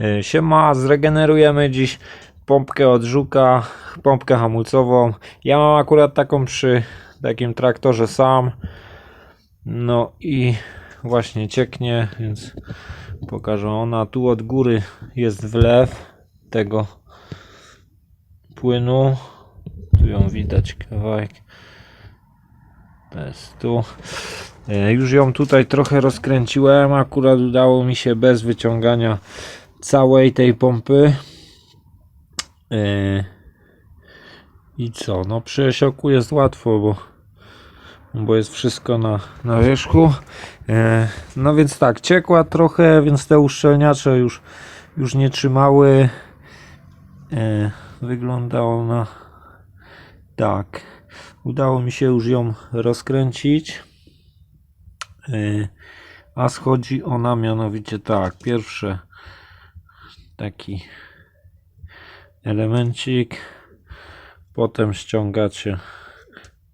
E, Siema, zregenerujemy dziś pompkę od żuka, pompkę hamulcową. Ja mam akurat taką przy takim traktorze sam. No i właśnie cieknie, więc pokażę ona. Tu od góry jest wlew tego płynu. Tu ją widać kawałek. To jest tu. E, Już ją tutaj trochę rozkręciłem. Akurat udało mi się bez wyciągania całej tej pompy. E, I co? No przy jest łatwo, bo, bo jest wszystko na, na wierzchu. E, No więc tak, ciekła trochę, więc te uszczelniacze już, już nie trzymały. E, Wygląda ona tak. Udało mi się już ją rozkręcić. A schodzi ona mianowicie tak. Pierwsze taki elemencik. Potem ściągacie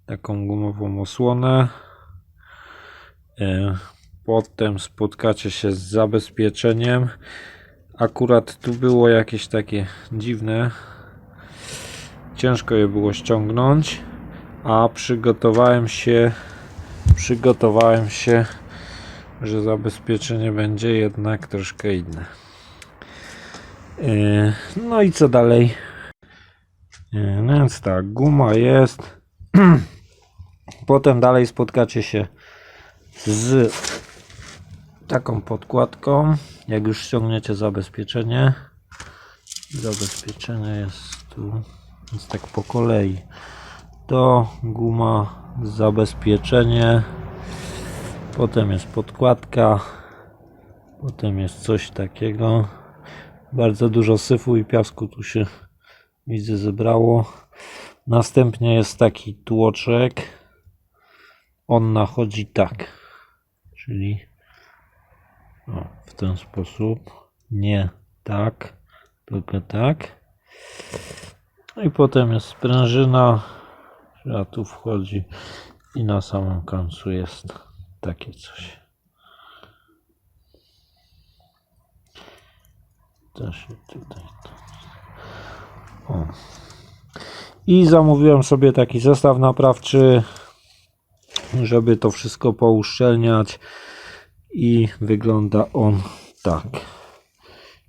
taką gumową osłonę. E, Potem spotkacie się z zabezpieczeniem. Akurat tu było jakieś takie dziwne. Ciężko je było ściągnąć, a przygotowałem się przygotowałem się, że zabezpieczenie będzie jednak troszkę inne. Yy, No i co dalej? Yy, No więc tak, guma jest. Potem dalej spotkacie się z taką podkładką. Jak już ściągniecie zabezpieczenie, zabezpieczenie jest tu, więc tak po kolei. To guma, zabezpieczenie, potem jest podkładka, potem jest coś takiego. Bardzo dużo syfu i piasku tu się widzę zebrało. Następnie jest taki tłoczek. On nachodzi tak, czyli o, w ten sposób. Nie tak, tylko tak. No i potem jest sprężyna, która tu wchodzi i na samym końcu jest takie coś. Się tutaj. O. I zamówiłem sobie taki zestaw naprawczy, żeby to wszystko pouszczelniać i wygląda on tak.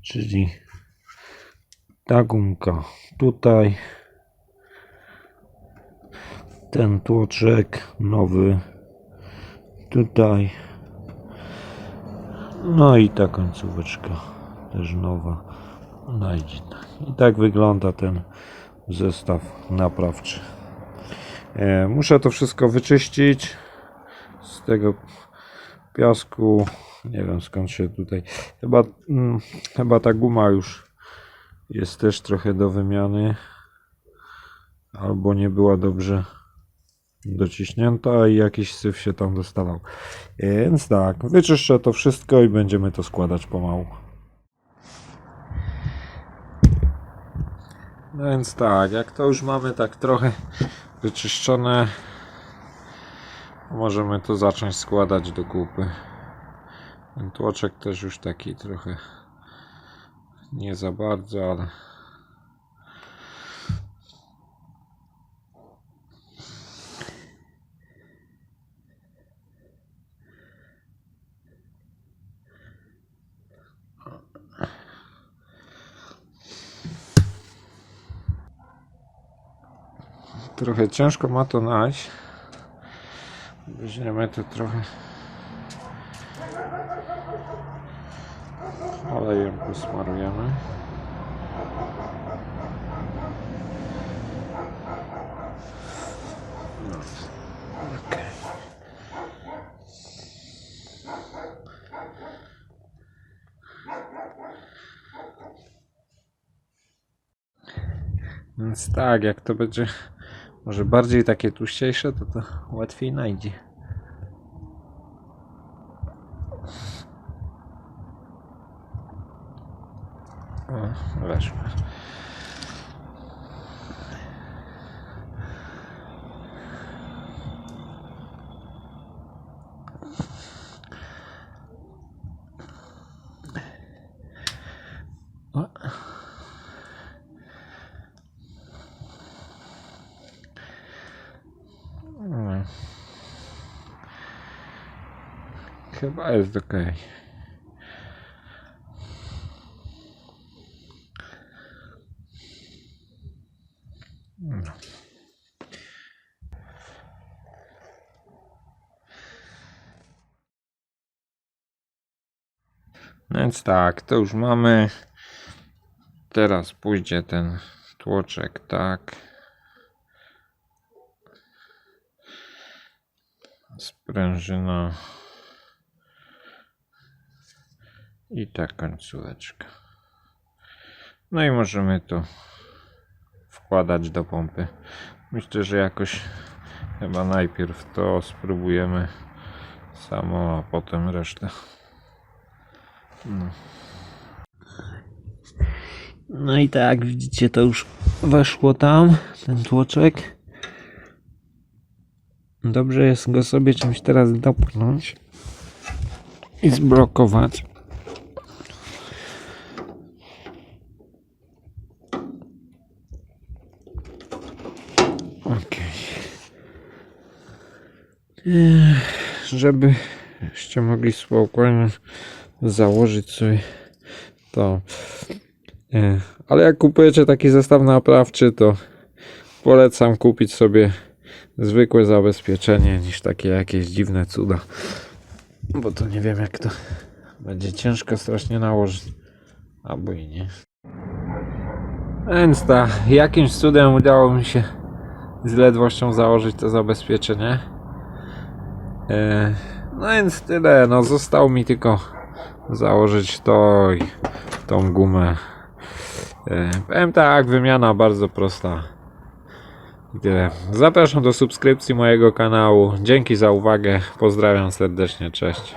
Czyli ta gumka tutaj, ten tłoczek nowy tutaj, no i ta końcóweczka też nowa. No i tak. I tak wygląda ten zestaw naprawczy. E, muszę to wszystko wyczyścić z tego piasku. Nie wiem skąd się tutaj. Chyba, mm, chyba ta guma już jest też trochę do wymiany. Albo nie była dobrze dociśnięta i jakiś syf się tam dostawał. E, Więc tak, wyczyszczę to wszystko i będziemy to składać pomału. Więc tak, jak to już mamy tak trochę wyczyszczone, możemy to zacząć składać do kupy. Ten tłoczek też już taki trochę nie za bardzo, ale trochę ciężko ma to znaleźć. Weźmiemy to trochę olejem posmarujemy. No. Więc tak, jak to będzie może bardziej takie tłuściejsze, to to łatwiej najdzie. O, weszło. Chyba jest ok. No. Więc tak, to już mamy. Teraz pójdzie ten tłoczek, tak. Sprężyna. I ta końcóweczka. No i możemy to wkładać do pompy. Myślę, że jakoś chyba najpierw to spróbujemy samo, a potem resztę. No. No i tak, widzicie, to już weszło tam, ten tłoczek. Dobrze jest go sobie czymś teraz dopchnąć i zblokować. Ech, Żebyście mogli spokojnie założyć sobie to. Ale jak kupujecie taki zestaw naprawczy, to polecam kupić sobie zwykłe zabezpieczenie niż takie jakieś dziwne cuda. Bo to nie wiem jak to będzie ciężko strasznie nałożyć. Albo i nie. Więc ta, jakimś cudem udało mi się z ledwością założyć to zabezpieczenie. E, No więc tyle, no zostało mi tylko założyć to i tą gumę. E, Powiem tak, wymiana bardzo prosta. I tyle. Zapraszam do subskrypcji mojego kanału. Dzięki za uwagę. Pozdrawiam serdecznie. Cześć.